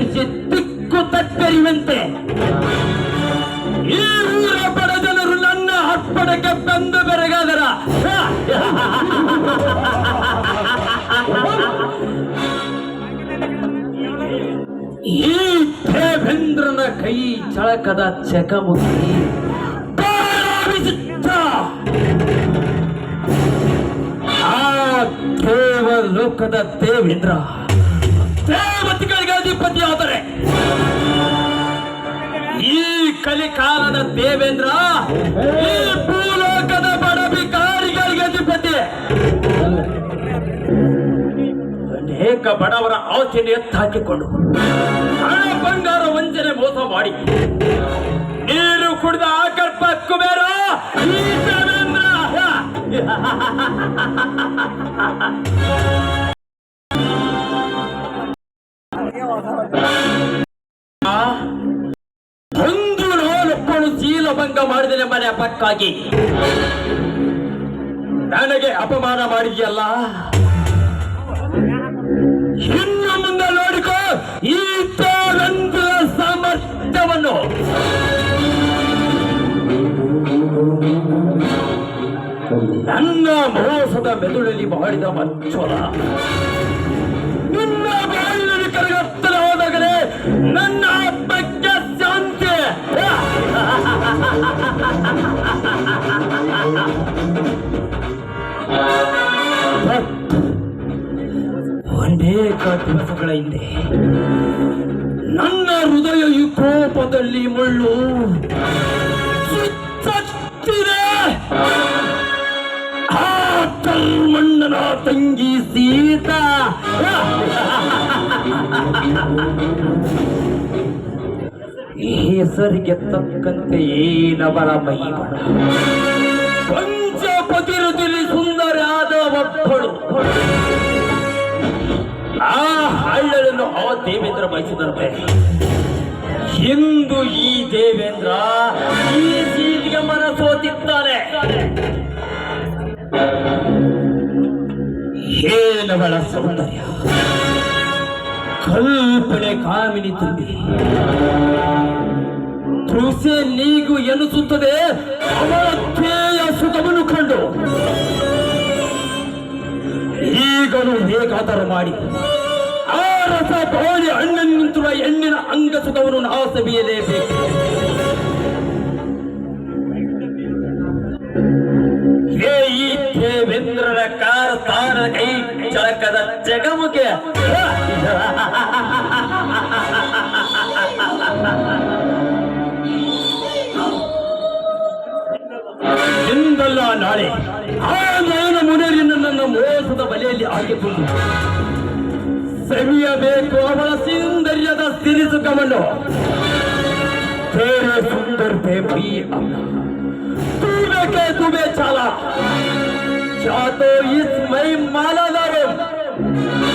ಕತ್ತರಿಸಿ ದಿಕ್ಕು ತಟ್ಟರಿವಂತೆ ಈ ಊರ ಬಡ ಜನರು ನನ್ನ ಹಪ್ಪಡಕ್ಕೆ ಬಂದು ಬೆರಗಾದರ. ಈ ದೇವೇಂದ್ರನ ಕೈ ಚಳಕದ ಚಕಮುಖಿ ಆ ದೇವ ಲೋಕದ ದೇವೇಂದ್ರ. ಅಧಿಪತಿ ಆದರೆ ಈ ಕಲಿಕಾಲದ ದೇವೇಂದ್ರ ಈ ಭೂಲೋಕದ ಬಡಬಿಕಾರಿಗಳಿಗೆ ಅಧಿಪತಿ. ಅನೇಕ ಬಡವರ ಆಸೆಯನ್ನು ಎತ್ತಾಕಿಕೊಂಡು ಹಣ ಬಂಗಾರ ವಂಚನೆ ಮೋಸ ಮಾಡಿ ನೀರು ಕುಡಿದ ಆಕರ್ಪ ಕುಬೇರ ಈ ದೇವೇಂದ್ರ. ಭಂಗ ಮನೆ ಪಕ್ಕಾಗಿ. ನನಗೆ ಅಪಮಾನ ಮಾಡಿದೆಯಲ್ಲ? ಇನ್ನು ಮುಂದೆ ನೋಡಿಕೋ, ಈ ಸಾಮರ್ಥ್ಯವನ್ನು. ನನ್ನ ಮೋಸದ ಮೆದುಳಲ್ಲಿ ಮಾಡಿದ ಮಚ್ಚೋಲ ನಿನ್ನ ಬಾಯಿನಲ್ಲಿ ಕರಗತ್ತಲ ಹೋದಾಗಲೇ ನನ್ನ ಅನೇಕ ದಿವಸಗಳ ಹಿಂದೆ ನನ್ನ ಹೃದಯ ಈ ಕೋಪದಲ್ಲಿ ಮುಳ್ಳು. ಆ ಕಲ್ಮಣ್ಣನ ತಂಗಿ ಸೀತಾ ಈ ಹೆಸರಿಗೆ ತಕ್ಕಂತೆ ಏನವರ ಮೈಬಣ ಪಂಚಪತಿರುದಲ್ಲಿ ಸುಂದರಾದ ಒಬ್ಬಳು. ಆ ಹಳ್ಳಲನ್ನು ಆ ದೇವೇಂದ್ರ ಬಯಸಿದಂತೆ ಇಂದು ಈ ದೇವೇಂದ್ರ ಈ ಸೀಟಿಗೆ ಮನ ಸೋತಿದ್ದಾನೆ ಸೌಂದರ್ಯ. ಕಲ್ಪನೆ ಕಾಮಿನಿ ತುಂಬಿ ತೃಸೆ ನೀಗು ಎನಿಸುತ್ತದೆ, ಅವಳ ಸುಖವನ್ನು ಕಂಡು. ಈಗಲೂ ಹೇಗಾದರೂ ಮಾಡಿ. ಆ ರಸ ಬಾಳಿ ಹಣ್ಣನ್ನು ನಿಂತಿರುವ ಹೆಣ್ಣಿನ ಅಂಗ ಸುಖವನ್ನು ನಾವು ಸವಿಯಲೇಬೇಕು ಹೇ ಈ ದೇವೇಂದ್ರರ ಕಾರ ಕಾರಣ ಈ ಚಳಕದ ಜಗಮುಗೆ. ಇಂದಲ್ಲ ನಾಳೆ ಆ ನಾನ ಮುನರಿನ ನನ್ನ ಮೋಸದ ಬಲೆಯಲ್ಲಿ ಹಾಕಿಕೊಂಡು ಸವಿಯಬೇಕು ಅವಳ ಸೌಂದರ್ಯದ ಸಿರಿಸುಖವನ್ನು ಬೇರೆ ಸುಂದರ್ ಬೇಬಿ ಅಮ್ಮ. ತೂ ಬೇಕೇ ತುಬೆ ಚಾಲ. चाहतो इस मई माला दारो